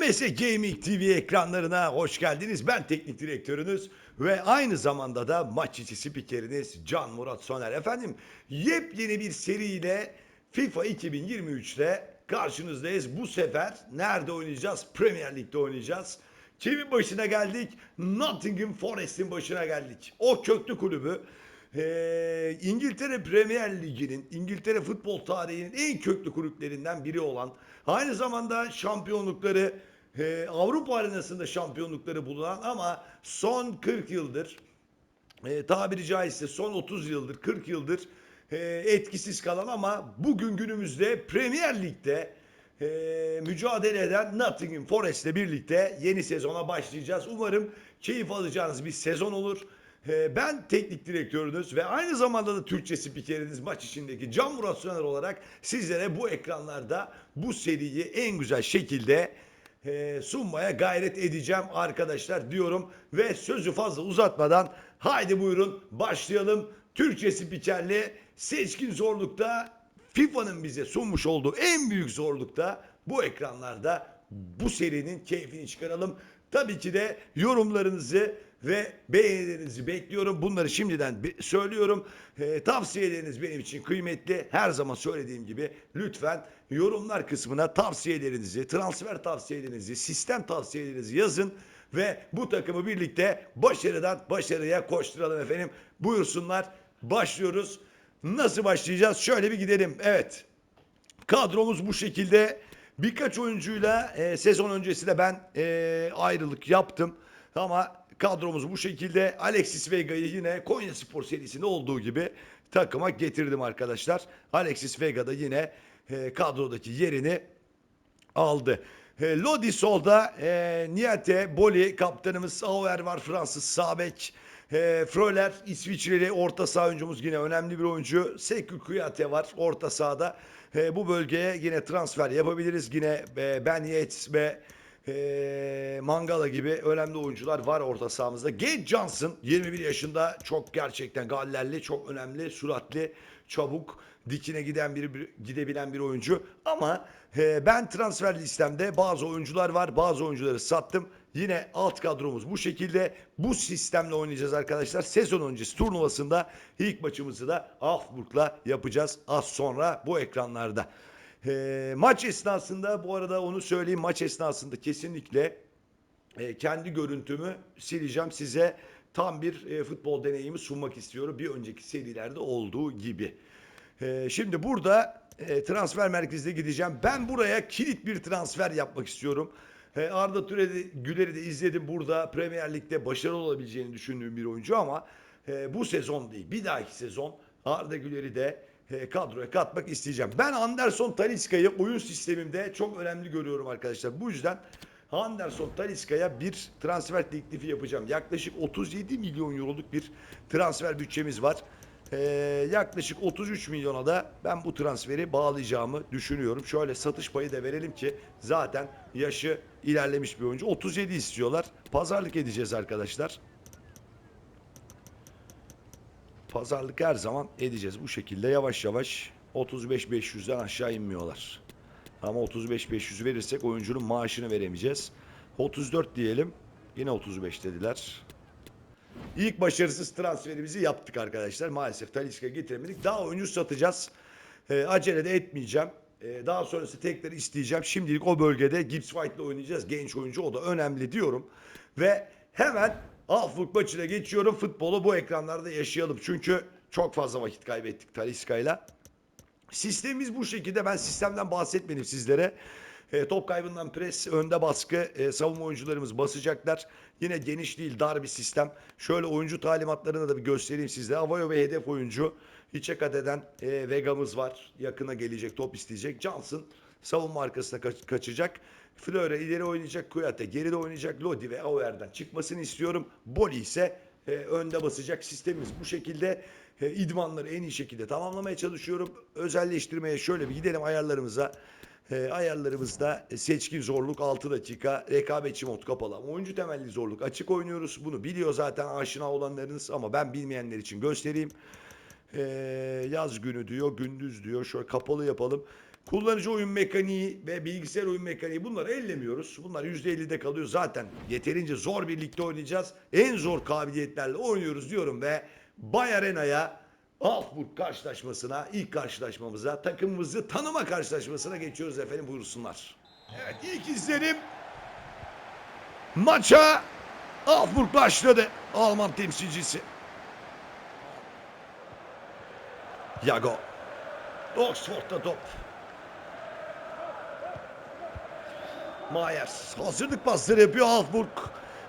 MS Gaming TV ekranlarına hoş geldiniz. Ben teknik direktörünüz ve aynı zamanda da maç içi spikeriniz Can Murat Soner. Efendim yepyeni bir seriyle FIFA 2023'te karşınızdayız. Bu sefer nerede oynayacağız? Premier Lig'de oynayacağız. Kimin başına geldik? Nottingham Forest'in başına geldik. O köklü kulübü ee, İngiltere Premier Ligi'nin, İngiltere futbol tarihinin en köklü kulüplerinden biri olan, aynı zamanda şampiyonlukları, e, Avrupa arenasında şampiyonlukları bulunan ama son 40 yıldır, e, tabiri caizse son 30 yıldır, 40 yıldır e, etkisiz kalan ama bugün günümüzde Premier Lig'de e, mücadele eden Nottingham Forest'le birlikte yeni sezona başlayacağız. Umarım keyif alacağınız bir sezon olur. E, ben teknik direktörünüz ve aynı zamanda da Türkçe spikeriniz maç içindeki Can Murat Söner olarak sizlere bu ekranlarda bu seriyi en güzel şekilde e, sunmaya gayret edeceğim arkadaşlar diyorum ve sözü fazla uzatmadan haydi buyurun başlayalım. Türkçe spikerli seçkin zorlukta FIFA'nın bize sunmuş olduğu en büyük zorlukta bu ekranlarda bu serinin keyfini çıkaralım. Tabii ki de yorumlarınızı ve beğenilerinizi bekliyorum. Bunları şimdiden söylüyorum. Ee, tavsiyeleriniz benim için kıymetli. Her zaman söylediğim gibi lütfen yorumlar kısmına tavsiyelerinizi, transfer tavsiyelerinizi, sistem tavsiyelerinizi yazın ve bu takımı birlikte başarıdan başarıya koşturalım efendim. Buyursunlar. Başlıyoruz. Nasıl başlayacağız? Şöyle bir gidelim. Evet. Kadromuz bu şekilde. Birkaç oyuncuyla e, sezon öncesi de ben e, ayrılık yaptım. Ama kadromuz bu şekilde. Alexis Vega'yı yine Konya Spor serisinde olduğu gibi takıma getirdim arkadaşlar. Alexis Vega da yine e, kadrodaki yerini aldı. E, Lodi solda, e, Niete, Boli, kaptanımız Auer var, Fransız Sabek. E, Fröler, İsviçreli orta saha oyuncumuz yine önemli bir oyuncu. Sekou Kuyate var orta sahada. E, bu bölgeye yine transfer yapabiliriz. Yine e, Ben Yates ve e, Mangala gibi önemli oyuncular var orta sahamızda. Gage Johnson 21 yaşında çok gerçekten gallerli, çok önemli, süratli, çabuk, dikine giden bir, bir- gidebilen bir oyuncu. Ama e, ben transfer listemde bazı oyuncular var, bazı oyuncuları sattım. Yine alt kadromuz bu şekilde. Bu sistemle oynayacağız arkadaşlar. Sezon öncesi turnuvasında ilk maçımızı da Augsburg'la yapacağız az sonra bu ekranlarda. E, maç esnasında bu arada onu söyleyeyim maç esnasında kesinlikle e, kendi görüntümü sileceğim size tam bir e, futbol deneyimi sunmak istiyorum bir önceki serilerde olduğu gibi. E, şimdi burada e, transfer merkezine gideceğim. Ben buraya kilit bir transfer yapmak istiyorum. E, Arda Türe Güler'i de izledim burada Premier Lig'de başarılı olabileceğini düşündüğüm bir oyuncu ama e, bu sezon değil bir dahaki sezon Arda Güler'i de kadroya katmak isteyeceğim. Ben Anderson Talisca'yı oyun sistemimde çok önemli görüyorum arkadaşlar. Bu yüzden Anderson Talisca'ya bir transfer teklifi yapacağım. Yaklaşık 37 milyon euroluk bir transfer bütçemiz var. Ee, yaklaşık 33 milyona da ben bu transferi bağlayacağımı düşünüyorum. Şöyle satış payı da verelim ki zaten yaşı ilerlemiş bir oyuncu. 37 istiyorlar. Pazarlık edeceğiz arkadaşlar. Pazarlık her zaman edeceğiz. Bu şekilde yavaş yavaş 35-500'den aşağı inmiyorlar. Ama 35-500 verirsek oyuncunun maaşını veremeyeceğiz. 34 diyelim. Yine 35 dediler. İlk başarısız transferimizi yaptık arkadaşlar. Maalesef Talisca getiremedik. Daha oyuncu satacağız. Ee, acele de etmeyeceğim. Ee, daha sonrası tekrar isteyeceğim. Şimdilik o bölgede Gibbs White'la oynayacağız. Genç oyuncu o da önemli diyorum. Ve hemen Alfuk maçına geçiyorum. Futbolu bu ekranlarda yaşayalım. Çünkü çok fazla vakit kaybettik Talisca'yla. Sistemimiz bu şekilde. Ben sistemden bahsetmedim sizlere. E, top kaybından pres, önde baskı, e, savunma oyuncularımız basacaklar. Yine geniş değil, dar bir sistem. Şöyle oyuncu talimatlarını da bir göstereyim sizlere. Avayo ve hedef oyuncu. İçe kat eden e, Vega'mız var. Yakına gelecek, top isteyecek. Johnson savunma arkasına kaç- kaçacak. Flöre ileri oynayacak. Kuyate geride oynayacak. Lodi ve Auer'den çıkmasını istiyorum. Boli ise e, önde basacak. Sistemimiz bu şekilde. E, idmanları en iyi şekilde tamamlamaya çalışıyorum. Özelleştirmeye şöyle bir gidelim ayarlarımıza. E, ayarlarımızda seçkin zorluk 6 dakika, rekabetçi mod kapalı. Ama Oyuncu temelli zorluk açık oynuyoruz. Bunu biliyor zaten aşina olanlarınız ama ben bilmeyenler için göstereyim. E, yaz günü diyor, gündüz diyor. Şöyle kapalı yapalım. Kullanıcı oyun mekaniği ve bilgisayar oyun mekaniği bunları ellemiyoruz. Bunlar %50'de kalıyor zaten. Yeterince zor birlikte oynayacağız. En zor kabiliyetlerle oynuyoruz diyorum ve Bay Arena'ya karşılaşmasına, ilk karşılaşmamıza, takımımızı tanıma karşılaşmasına geçiyoruz efendim buyursunlar. Evet ilk izlenim maça Augsburg başladı. Alman temsilcisi. Yago. Oxford'da top. Myers hazırlık pasları yapıyor Augsburg.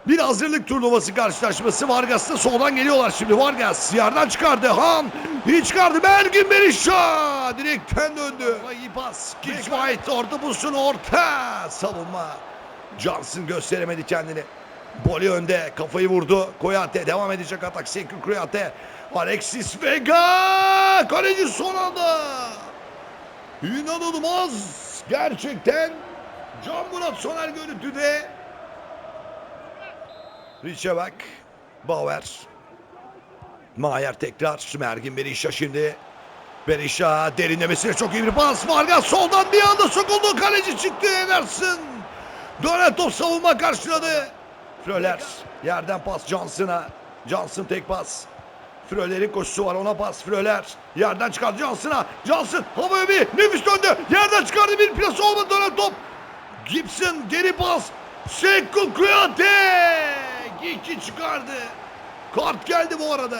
Bir hazırlık turnuvası karşılaşması. Vargas'ta soldan geliyorlar şimdi. Vargas yerden çıkardı. Han iyi çıkardı. Bergin Berisha direkten döndü. İyi pas. White orta bulsun orta. Savunma. Johnson gösteremedi kendini. Boli önde. Kafayı vurdu. Koyate devam edecek atak. Senkür Koyate. Alexis Vega. Kaleci son anda. İnanılmaz. Gerçekten Can Murat Soner görüntüde. Rich'e bak. Bauer. Mayer tekrar. Mergin Berisha şimdi. Berisha derinlemesine çok iyi bir pas. Vargas soldan bir anda sokuldu. Kaleci çıktı Ederson. Dönen top savunma karşıladı. Fröler yerden pas Johnson'a. Johnson tek pas. Fröler'in koşusu var ona pas. Fröler yerden çıkardı Johnson'a. Johnson havaya bir nefis döndü. Yerden çıkardı bir plas olmadı dönen top. Gibson geri pas. Sekou Kuyate. İki çıkardı. Kart geldi bu arada.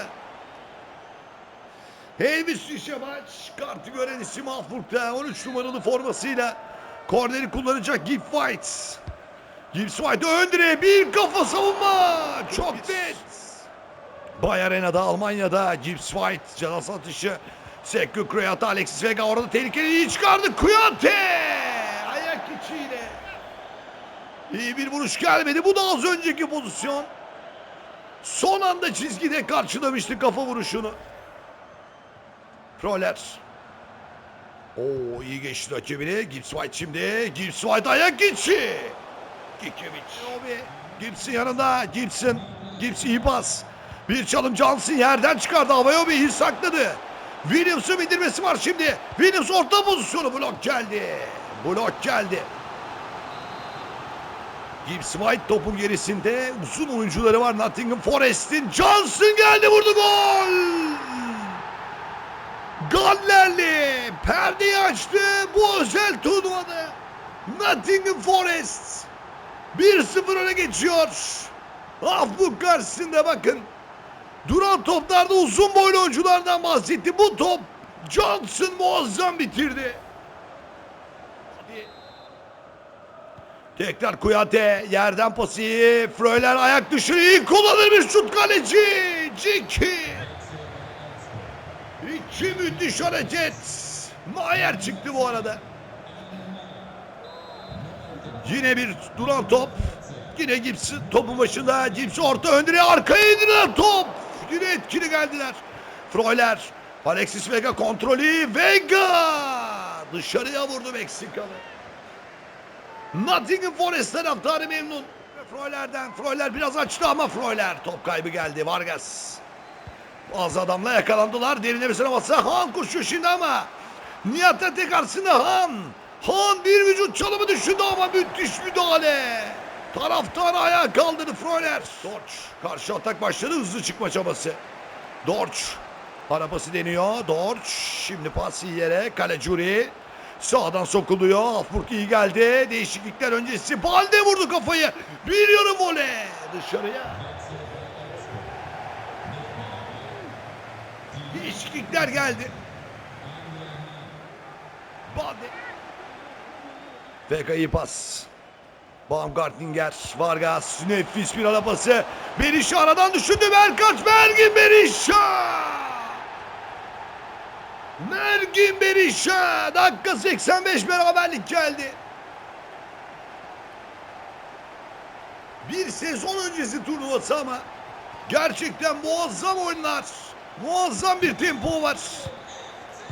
Elvis Şişemaç kartı gören isim Afburg'da 13 numaralı formasıyla korneri kullanacak Gibb White. Gibbs White ön direğe bir kafa savunma. Çok net. Bay Arena'da Almanya'da Gibbs White canaz atışı. Sekou Kuyate Alexis Vega orada tehlikeli iyi çıkardı. Kuyate ayak içiyle. İyi bir vuruş gelmedi. Bu da az önceki pozisyon. Son anda çizgide karşılamıştı kafa vuruşunu. Proler. Oo iyi geçti rakibini. Gibbs White şimdi. Gibbs White ayak içi. Gikiewicz. Obi. Gibson yanında. Gibson. Gibson iyi pas. Bir çalım Johnson yerden çıkardı. Avayobi iyi sakladı. Williams'ın indirmesi var şimdi. Williams orta pozisyonu blok geldi. Blok geldi. Gibbs White topun gerisinde uzun oyuncuları var Nottingham Forest'in. Johnson geldi vurdu gol. Gallerli perdeyi açtı bu özel turnuvada. Nottingham Forest 1-0 öne geçiyor. Afbuk karşısında bakın. Duran toplarda uzun boylu oyunculardan bahsetti. Bu top Johnson muazzam bitirdi. Tekrar Kuyate yerden pası. Fröler ayak iyi kullanır bir şut kaleci. Ciki. İki müthiş hareket. Mayer çıktı bu arada. Yine bir duran top. Yine Gibson topun başında. Gibson orta öndüre arkaya indiren top. Yine etkili geldiler. Freuler. Alexis Vega kontrolü. Vega. Dışarıya vurdu Meksikalı. Nottingham Forest taraftarı memnun. Freuler'den. Freuler biraz açtı ama Freuler. Top kaybı geldi. Vargas. Bazı adamla yakalandılar. Derinlemesine bassa Han koşuyor şimdi ama. Nihat Ete karşısında Han. Han bir vücut çalımı düşündü ama müthiş müdahale. Taraftarı ayağa kaldırdı Freuler. Dorç karşı atak başladı hızlı çıkma çabası. Dorç arabası deniyor. Dorç şimdi pas yere. Kalecuri sağdan sokuluyor. Afburg iyi geldi. Değişiklikler öncesi. Balde vurdu kafayı. Bir yarım voley dışarıya. Değişiklikler geldi. Balde. Vega iyi pas. Baumgartlinger, Vargas, nefis bir ara pası. Berisha aradan düşündü Berkaç, Mergin Berisha! Mergin Berisha! Dakika 85 beraberlik geldi. Bir sezon öncesi turnuvası ama gerçekten muazzam oyunlar. Muazzam bir tempo var.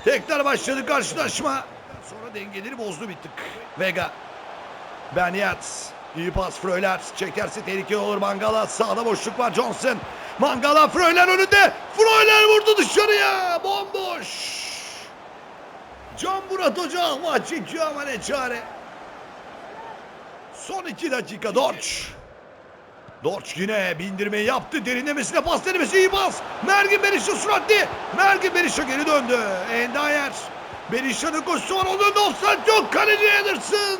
Tekrar başladı karşılaşma. Sonra dengeleri bozdu bir tık. Vega. Banyat. İyi pas Fröler. Çekerse tehlike olur Mangala. Sağda boşluk var Johnson. Mangala Fröler önünde. Fröler vurdu dışarıya. Bomboş. Can Murat Hoca ahva çekiyor ama ne çare. Son iki dakika Dorç. Dorç yine bindirmeyi yaptı. Derinlemesine pas denemesi iyi pas. Mergin Berisha süratli. Mergin Berisha geri döndü. Endayer. Berisha'nın koşusu var. Onun da offside yok. Kaleci Ederson.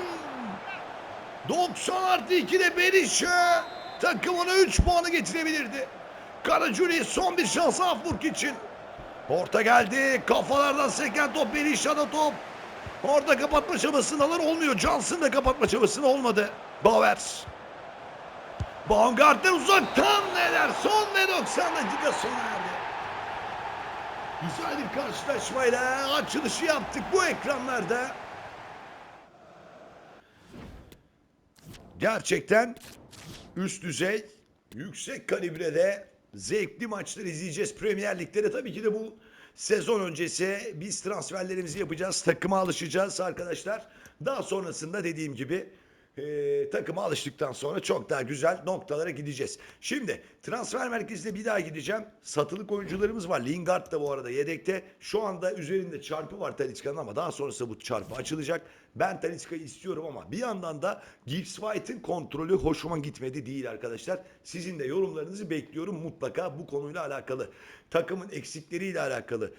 90 artı 2'de Berisha takımına 3 puanı getirebilirdi. Karacuri son bir şans Afburg için. Orta geldi. Kafalardan seken top Berisha'da top. Orada kapatma çabasını alır olmuyor. Johnson da kapatma çabasını olmadı. Bauer. Baumgartner uzaktan neler? Son ve 90 dakika sona erdi. Güzel bir karşılaşmayla açılışı yaptık bu ekranlarda. Gerçekten üst düzey, yüksek kalibrede zevkli maçlar izleyeceğiz. Premier Lig'de de tabii ki de bu sezon öncesi biz transferlerimizi yapacağız. Takıma alışacağız arkadaşlar. Daha sonrasında dediğim gibi e, takıma alıştıktan sonra çok daha güzel noktalara gideceğiz. Şimdi transfer merkezine bir daha gideceğim. Satılık oyuncularımız var. Lingard da bu arada yedekte. Şu anda üzerinde çarpı var Talisca'nın ama daha sonrasında bu çarpı açılacak. Ben Talisca'yı istiyorum ama bir yandan da Gibbs White'ın kontrolü hoşuma gitmedi değil arkadaşlar. Sizin de yorumlarınızı bekliyorum mutlaka bu konuyla alakalı. Takımın eksikleriyle alakalı.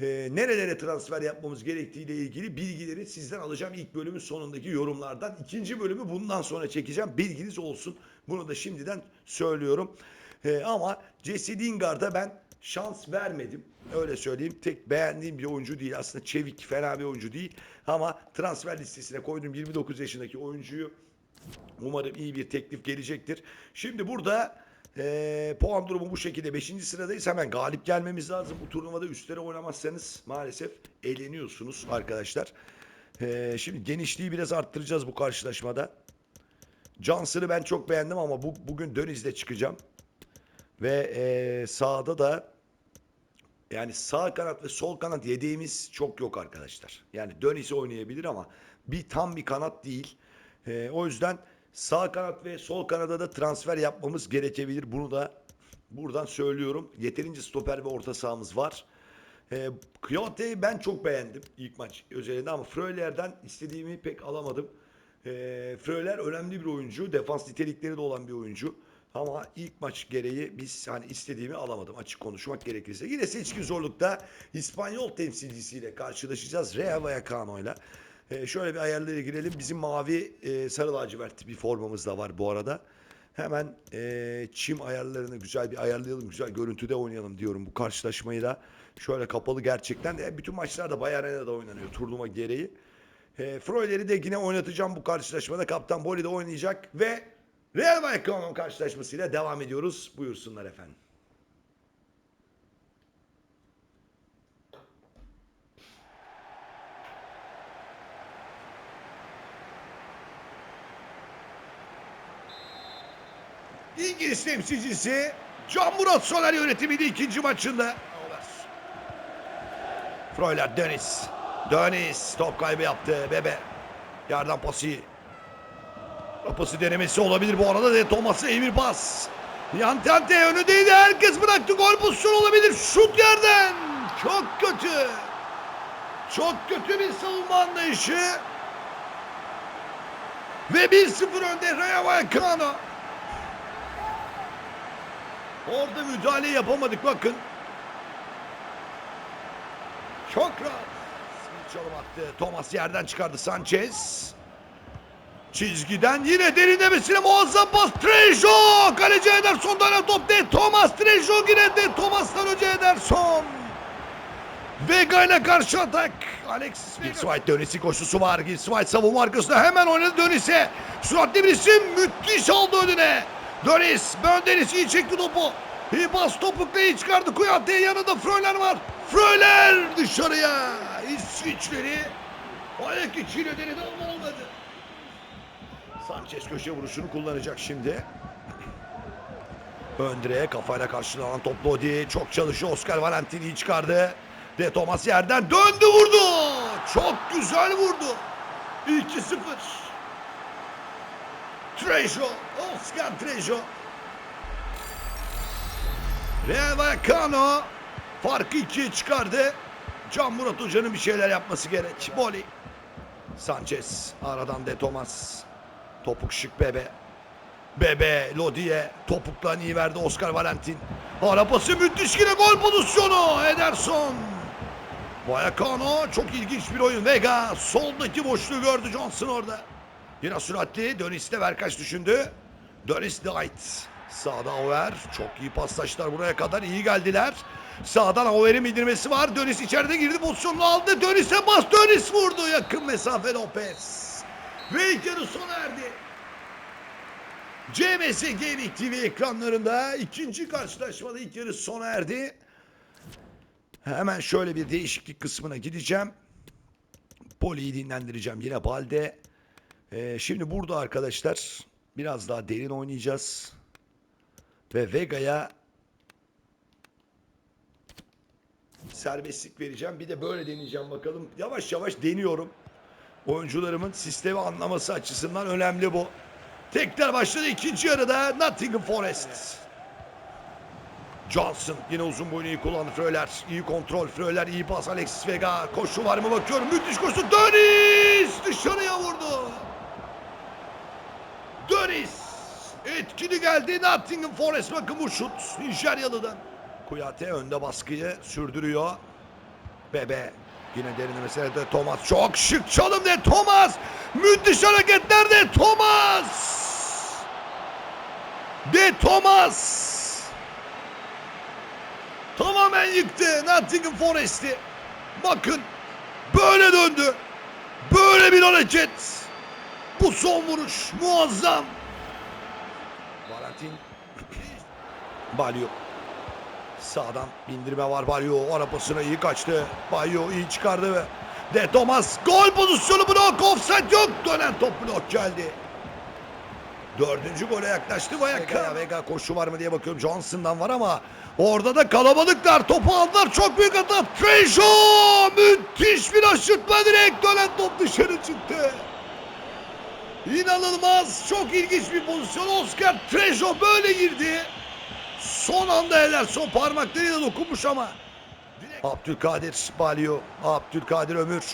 E, nerelere transfer yapmamız gerektiğiyle ilgili bilgileri sizden alacağım ilk bölümün sonundaki yorumlardan. İkinci bölümü bundan sonra çekeceğim. Bilginiz olsun. Bunu da şimdiden söylüyorum. E, ama Jesse Lingard'a ben şans vermedim. Öyle söyleyeyim. Tek beğendiğim bir oyuncu değil. Aslında çevik, fena bir oyuncu değil. Ama transfer listesine koyduğum 29 yaşındaki oyuncuyu Umarım iyi bir teklif gelecektir. Şimdi burada eee, puan durumu bu şekilde. 5. sıradayız. Hemen galip gelmemiz lazım. Bu turnuvada üstlere oynamazsanız maalesef eğleniyorsunuz arkadaşlar. Eee, şimdi genişliği biraz arttıracağız bu karşılaşmada. Johnson'ı ben çok beğendim ama bu, bugün Döniz'le çıkacağım. Ve eee, sağda da yani sağ kanat ve sol kanat yedeğimiz çok yok arkadaşlar. Yani Dönis'i oynayabilir ama bir tam bir kanat değil. Ee, o yüzden sağ kanat ve sol kanada da transfer yapmamız gerekebilir. Bunu da buradan söylüyorum. Yeterince stoper ve orta sahamız var. Ee, Kyote'yi ben çok beğendim ilk maç özelinde ama Fröller'den istediğimi pek alamadım. Ee, Fröller önemli bir oyuncu. Defans nitelikleri de olan bir oyuncu. Ama ilk maç gereği biz hani istediğimi alamadım açık konuşmak gerekirse. Yine seçkin zorlukta İspanyol temsilcisiyle karşılaşacağız. Real Vallecano'yla. Ee, şöyle bir ayarlara girelim. Bizim mavi e, sarı lacivert bir formamız da var bu arada. Hemen e, çim ayarlarını güzel bir ayarlayalım. Güzel görüntüde oynayalım diyorum bu karşılaşmayı da. Şöyle kapalı gerçekten. E, bütün maçlarda Bay Arena'da oynanıyor turnuva gereği. E, Freuler'i de yine oynatacağım bu karşılaşmada. Kaptan Boli de oynayacak ve Real Vallecano karşılaşmasıyla devam ediyoruz. Buyursunlar efendim. İngiliz temsilcisi Can Murat Soner yönetimiydi ikinci maçında. Freuler Dönis. Dönis top kaybı yaptı. Bebe. Yardan pası. Pası denemesi olabilir bu arada. De Thomas'a iyi bir pas. Yantante önündeydi. Herkes bıraktı. Gol pozisyonu olabilir. Şut yerden. Çok kötü. Çok kötü bir savunma anlayışı. Ve 1-0 önde Rayo Vallecano. Orada müdahale yapamadık bakın. Çok rahat. Çalım attı. Thomas yerden çıkardı Sanchez. Çizgiden yine derinlemesine muazzam pas. Trejo! Kaleci Ederson'dan top de Thomas Trejo yine de Thomas'tan önce Ederson. Vega ile karşı atak. Alexis Gibbs White dönesi koşusu var. Gibbs White savunma arkasında hemen oynadı dönese. Süratli bir isim müthiş aldı önüne. Dönis, Bönderis iyi çekti topu. İyi pas topukla iyi çıkardı. Kuyate yanında Fröler var. Fröler dışarıya. İsviçreli ayak içiyle denedi ama olmadı. Sanchez köşe vuruşunu kullanacak şimdi. Öndre kafayla karşılanan top Lodi. Çok çalışıyor. Oscar Valentini'yi çıkardı. De Thomas yerden döndü vurdu. Çok güzel vurdu. 2-0. Trejo. Oscar Trejo. Real Vallecano farkı ikiye çıkardı. Can Murat Hoca'nın bir şeyler yapması gerek. Boli. Sanchez. Aradan De Thomas. Topuk şık Bebe. Bebe Lodi'ye topukla iyi verdi Oscar Valentin. Ara pası müthiş yine gol pozisyonu. Ederson. Vallecano çok ilginç bir oyun. Vega soldaki boşluğu gördü Johnson orada. Yine süratli. Dönis'te Verkaç düşündü. Dönis Knight. Sağda Over. Çok iyi paslaştılar buraya kadar. iyi geldiler. Sağdan Over'in indirmesi var. Dönis içeride girdi. Pozisyonunu aldı. Dönis'e bas. Dönis vurdu. Yakın mesafe Lopez. Ve ilk yarı sona erdi. CMS Gaming TV ekranlarında ikinci karşılaşmada ilk yarı sona erdi. Hemen şöyle bir değişiklik kısmına gideceğim. Poli'yi dinlendireceğim yine Balde. Ee, şimdi burada arkadaşlar biraz daha derin oynayacağız. Ve Vega'ya serbestlik vereceğim. Bir de böyle deneyeceğim bakalım. Yavaş yavaş deniyorum. Oyuncularımın sistemi anlaması açısından önemli bu. Tekrar başladı ikinci yarıda Nottingham Forest. Johnson yine uzun boyunu iyi kullandı Fröler. iyi kontrol Fröler iyi pas Alexis Vega. Koşu var mı bakıyorum. Müthiş koşu. Dönis dışarıya vurdu. Dönis etkili geldi Nottingham Forest. Bakın bu şut Nijeryalı'dan. Kuyate önde baskıyı sürdürüyor. Bebe yine derinlemesine de Thomas. Çok şık çalım de Thomas. Müthiş hareketler de Thomas. De Thomas. Tamamen yıktı Nottingham Forest'i. Bakın böyle döndü. Böyle bir hareket. Bu son vuruş muazzam. Valentin. Balyo. Sağdan bindirme var Balyo. Arabasına iyi kaçtı. Balyo iyi çıkardı ve De Thomas gol pozisyonu blok offside yok. Dönen top blok geldi. Dördüncü gole yaklaştı Vega. Vega koşu var mı diye bakıyorum. Johnson'dan var ama orada da kalabalıklar. Topu aldılar. Çok büyük hata. Trejo! Müthiş bir aşırtma direkt. Dönen top dışarı çıktı. İnanılmaz. Çok ilginç bir pozisyon. Oscar Trejo böyle girdi. Son anda Ederson parmaklarıyla dokunmuş ama. Abdülkadir Balio. Abdülkadir Ömür.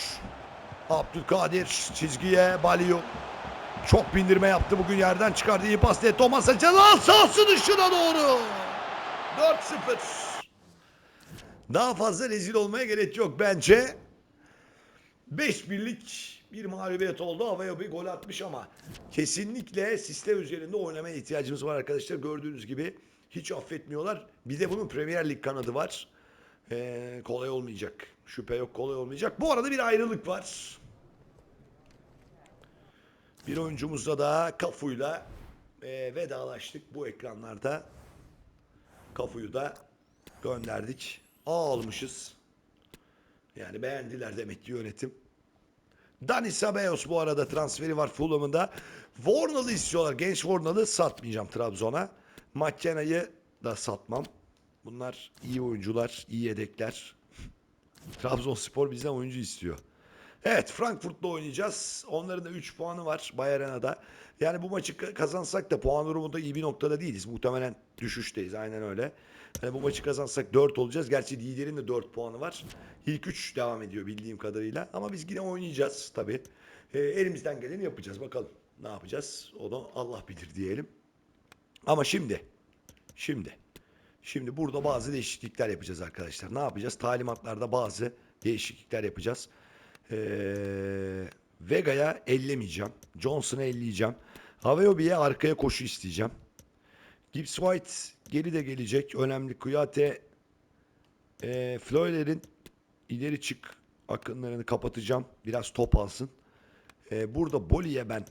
Abdülkadir çizgiye Balio. Çok bindirme yaptı bugün yerden çıkardı. iyi pas diye Thomas'a ceza sahası dışına doğru. 4-0. Daha fazla rezil olmaya gerek yok bence. 5 birlik bir mağlubiyet oldu. Havaya bir gol atmış ama kesinlikle sistem üzerinde oynamaya ihtiyacımız var arkadaşlar. Gördüğünüz gibi hiç affetmiyorlar. Bir de bunun Premier Lig kanadı var. Ee, kolay olmayacak. Şüphe yok kolay olmayacak. Bu arada bir ayrılık var. Bir oyuncumuzla da Kafu'yla e, vedalaştık bu ekranlarda. Kafu'yu da gönderdik. Almışız. Yani beğendiler demek ki yönetim. Dani Ceballos bu arada transferi var Fulham'ında. Vornal'ı istiyorlar. Genç Vornal'ı satmayacağım Trabzon'a. Makkena'yı da satmam. Bunlar iyi oyuncular, iyi yedekler. Trabzonspor bizden oyuncu istiyor. Evet Frankfurt'la oynayacağız. Onların da 3 puanı var Bayern'e Yani bu maçı ka- kazansak da puan durumunda iyi bir noktada değiliz. Muhtemelen düşüşteyiz aynen öyle. Yani bu maçı kazansak 4 olacağız. Gerçi liderin de 4 puanı var. İlk 3 devam ediyor bildiğim kadarıyla. Ama biz yine oynayacağız tabii. Ee, elimizden geleni yapacağız. Bakalım ne yapacağız. O da Allah bilir diyelim. Ama şimdi, şimdi, şimdi burada bazı değişiklikler yapacağız arkadaşlar. Ne yapacağız? Talimatlarda bazı değişiklikler yapacağız. Ee, Vega'ya ellemeyeceğim. Johnson'ı elleyeceğim. Haveobi'ye arkaya koşu isteyeceğim. Gibbs White geri de gelecek. Önemli. Kuyate e, Floyler'in ileri çık akınlarını kapatacağım. Biraz top alsın. E, burada Boli'ye ben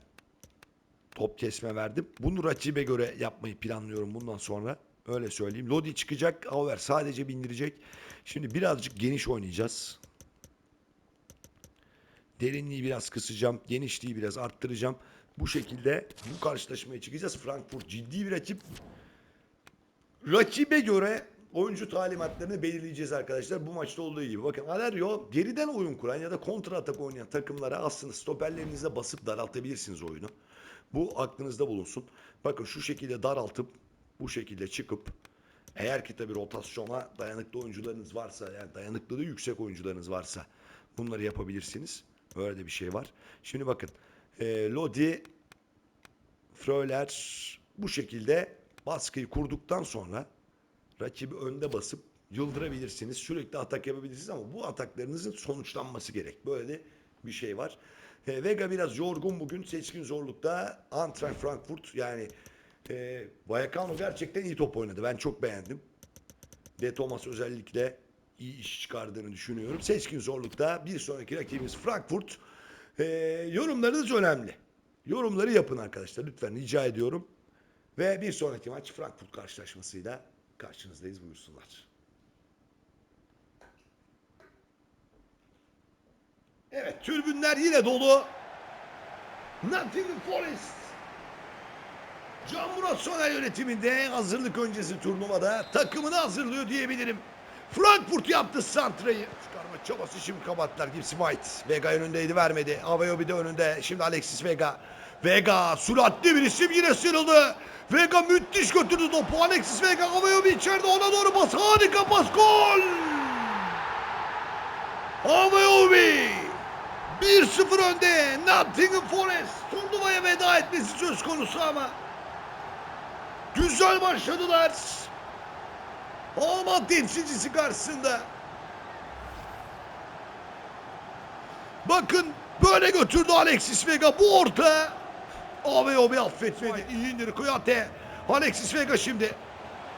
top kesme verdim. Bunu rakibe göre yapmayı planlıyorum bundan sonra. Öyle söyleyeyim. Lodi çıkacak. Auer sadece bindirecek. Şimdi birazcık geniş oynayacağız. Derinliği biraz kısacağım. Genişliği biraz arttıracağım. Bu şekilde bu karşılaşmaya çıkacağız. Frankfurt ciddi bir rakip. Rakibe göre oyuncu talimatlarını belirleyeceğiz arkadaşlar. Bu maçta olduğu gibi. Bakın Alario geriden oyun kuran ya da kontra atak oynayan takımlara aslında stoperlerinizle basıp daraltabilirsiniz oyunu. Bu aklınızda bulunsun. Bakın şu şekilde daraltıp bu şekilde çıkıp Eğer ki tabii rotasyona dayanıklı oyuncularınız varsa yani dayanıklılığı yüksek oyuncularınız varsa bunları yapabilirsiniz. Öyle de bir şey var. Şimdi bakın e, Lodi Fröler bu şekilde baskıyı kurduktan sonra rakibi önde basıp yıldırabilirsiniz. Sürekli atak yapabilirsiniz ama bu ataklarınızın sonuçlanması gerek. Böyle de bir şey var. E, Vega biraz yorgun bugün. Seçkin zorlukta. Antwerp Frankfurt yani e, Vallecano gerçekten iyi top oynadı. Ben çok beğendim. De Thomas özellikle iyi iş çıkardığını düşünüyorum. Seçkin zorlukta bir sonraki rakibimiz Frankfurt. E, yorumlarınız önemli. Yorumları yapın arkadaşlar lütfen rica ediyorum. Ve bir sonraki maç Frankfurt karşılaşmasıyla karşınızdayız buyursunlar. Evet türbünler yine dolu. Nottingham Forest. Can Murat Soner yönetiminde hazırlık öncesi turnuvada takımını hazırlıyor diyebilirim. Frankfurt yaptı santrayı. Çıkarma çabası şimdi kapattılar. Gibbs White. Vega önündeydi vermedi. Avayobi de önünde. Şimdi Alexis Vega. Vega süratli bir isim yine sıyrıldı. Vega müthiş götürdü topu. Alexis Vega Avayobi içeride ona doğru bas. Harika pas. Gol! Avayobi! 1-0 önde. Nottingham Forest turnuvaya veda etmesi söz konusu ama güzel başladılar. Alman temsilcisi karşısında. Bakın böyle götürdü Alexis Vega bu orta. Bir affetmedi. İyi indir Kuyate. Alexis Vega şimdi.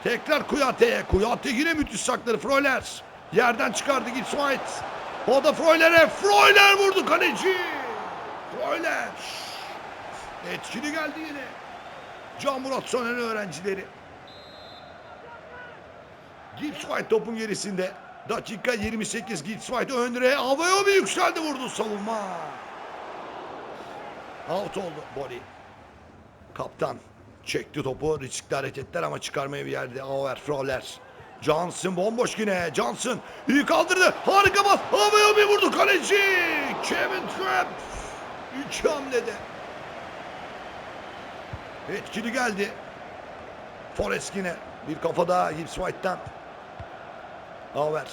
Tekrar Kuyate'ye. Kuyate yine müthiş sakladı. Freuler. Yerden çıkardı White. O da Freuler'e. Freuler vurdu kaleci. Freuler. Etkili geldi yine. Can Murat Soner öğrencileri. Gibbs White topun gerisinde. Dakika 28 Gibbs White önde. Havaya bir yükseldi vurdu savunma. Out oldu Boli. Kaptan çekti topu. Riskli hareketler ama çıkarmaya bir yerde. Auer, Froller. Johnson bomboş yine. Johnson iyi kaldırdı. Harika bas. Havaya bir vurdu kaleci. Kevin Trapp. İki hamlede. Etkili geldi. Forest yine. Bir kafa daha Gibbs White'tan. Auer.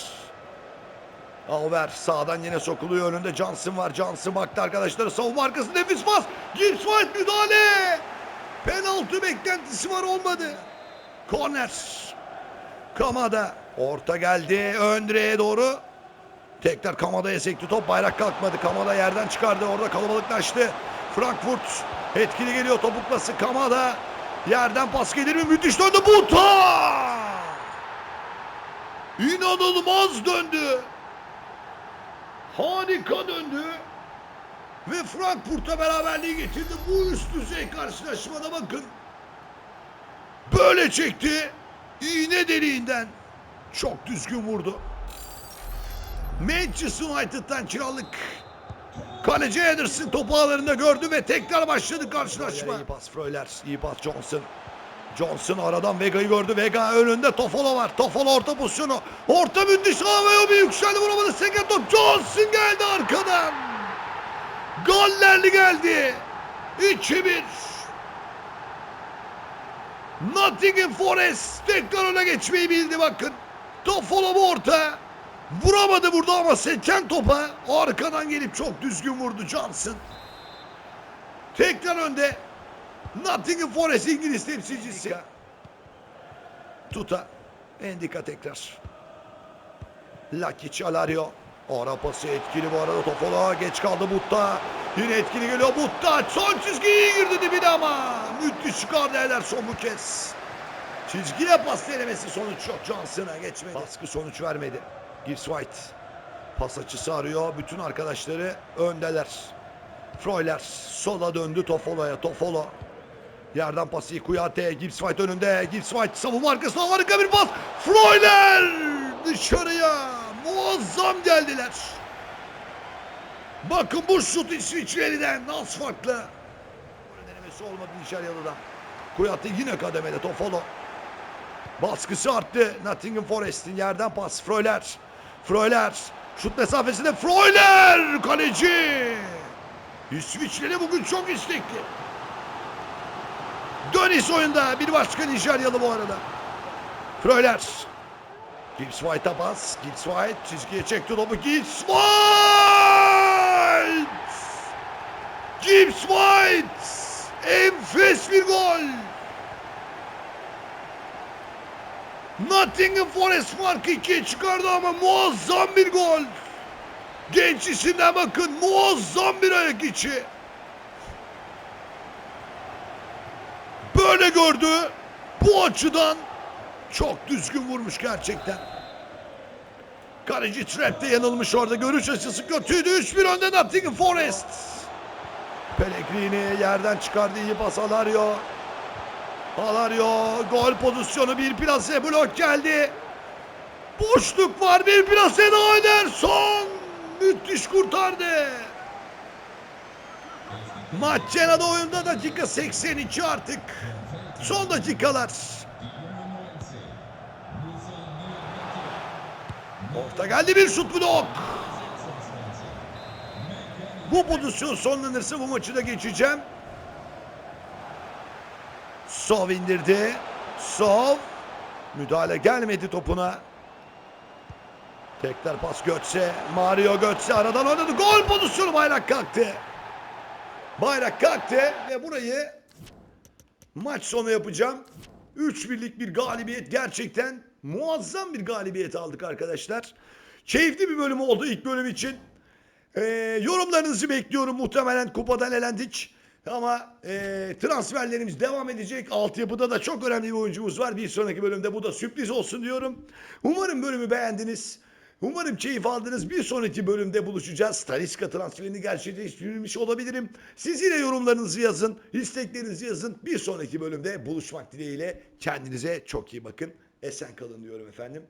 Auer sağdan yine sokuluyor önünde Johnson var. Johnson baktı arkadaşları savunma arkası nefis pas. Gibbs White müdahale. Penaltı beklentisi var olmadı. Korner. Kamada. Orta geldi. Ön doğru. Tekrar Kamada'ya sekti top. Bayrak kalkmadı. Kamada yerden çıkardı. Orada kalabalıklaştı. Frankfurt etkili geliyor topuklası. Kamada. Yerden pas gelir mi? Müthiş döndü. Buta! İnanılmaz döndü. Harika döndü. Ve Frankfurt'a beraberliği getirdi. Bu üst düzey karşılaşmada bakın. Böyle çekti. İğne deliğinden. Çok düzgün vurdu. Manchester United'dan kiralık. Kaleci Ederson topu ağlarında gördü ve tekrar başladı karşılaşma. İyi pas Freuler, iyi pas Johnson. Johnson aradan Vega'yı gördü. Vega önünde Tofolo var. Tofolo orta pozisyonu. Orta müthiş havaya bir yükseldi vuramadı. Second top. Johnson geldi arkadan. Gallerli geldi. 2-1. Nottingham Forest tekrar öne geçmeyi bildi bakın. Tofolo bu orta. Vuramadı burada ama seken topa arkadan gelip çok düzgün vurdu Johnson. Tekrar önde. Nottingham Forest İngiliz temsilcisi. Tuta. Endika tekrar. Lakic Alario. Ara pası etkili bu arada Tofola. Geç kaldı Butta. Yine etkili geliyor Butta. Son çizgiye girdi dibine ama. Müthiş çıkardı Ederson bu kez. Çizgiye pas denemesi sonuç yok. Johnson'a geçmedi. Baskı sonuç vermedi. Gibbs White. Pas açısı arıyor. Bütün arkadaşları öndeler. Freuler sola döndü Tofola'ya. Tofolo. Yerden pası Kuyate. Gibbs White önünde. Gibbs White savunma arkasına harika bir pas. Freuler dışarıya. Muazzam geldiler. Bakın bu şut İsviçreli'den nasıl farklı. Denemesi olmadı Nişaryalı'dan. Kuyate yine kademede Tofolo. Baskısı arttı. Nottingham Forest'in yerden pas. Freuler. Freuler. Şut mesafesinde Freuler. Kaleci. İsviçreli bugün çok istekli. Dönis oyunda bir başka Nijeryalı bu arada. Fröler. Gibbs White'a pas. Gibbs White çizgiye çekti topu. Gibbs White! Gibbs White! Enfes bir gol. Nottingham Forest farkı ikiye çıkardı ama muazzam bir gol. Genç isimden bakın muazzam bir ayak içi. Böyle gördü. Bu açıdan çok düzgün vurmuş gerçekten. Kaleci Trent'te yanılmış orada. Görüş açısı kötüydü. 3-1 önde Nottingham Forest. Pellegrini yerden çıkardı. iyi pas Alario. Alario gol pozisyonu bir plase blok geldi. Boşluk var bir plase daha Ederson. Müthiş kurtardı. Maç Cena'da oyunda dakika 82 artık. Son dakikalar. Orta geldi bir şut blok. Bu pozisyon sonlanırsa bu maçı da geçeceğim. Sov indirdi. Sov. Müdahale gelmedi topuna. Tekrar pas Götze. Mario Götze aradan oynadı. Gol pozisyonu bayrak kalktı. Bayrak kalktı ve burayı maç sonu yapacağım. 3 birlik bir galibiyet gerçekten muazzam bir galibiyet aldık arkadaşlar. Keyifli bir bölüm oldu ilk bölüm için. Ee, yorumlarınızı bekliyorum. Muhtemelen kupadan elendik. Ama e, transferlerimiz devam edecek. Altyapıda da çok önemli bir oyuncumuz var. Bir sonraki bölümde bu da sürpriz olsun diyorum. Umarım bölümü beğendiniz. Umarım keyif aldınız. Bir sonraki bölümde buluşacağız. Taliska transferini gerçekleştirmiş olabilirim. Siz yine yorumlarınızı yazın. isteklerinizi yazın. Bir sonraki bölümde buluşmak dileğiyle. Kendinize çok iyi bakın. Esen kalın diyorum efendim.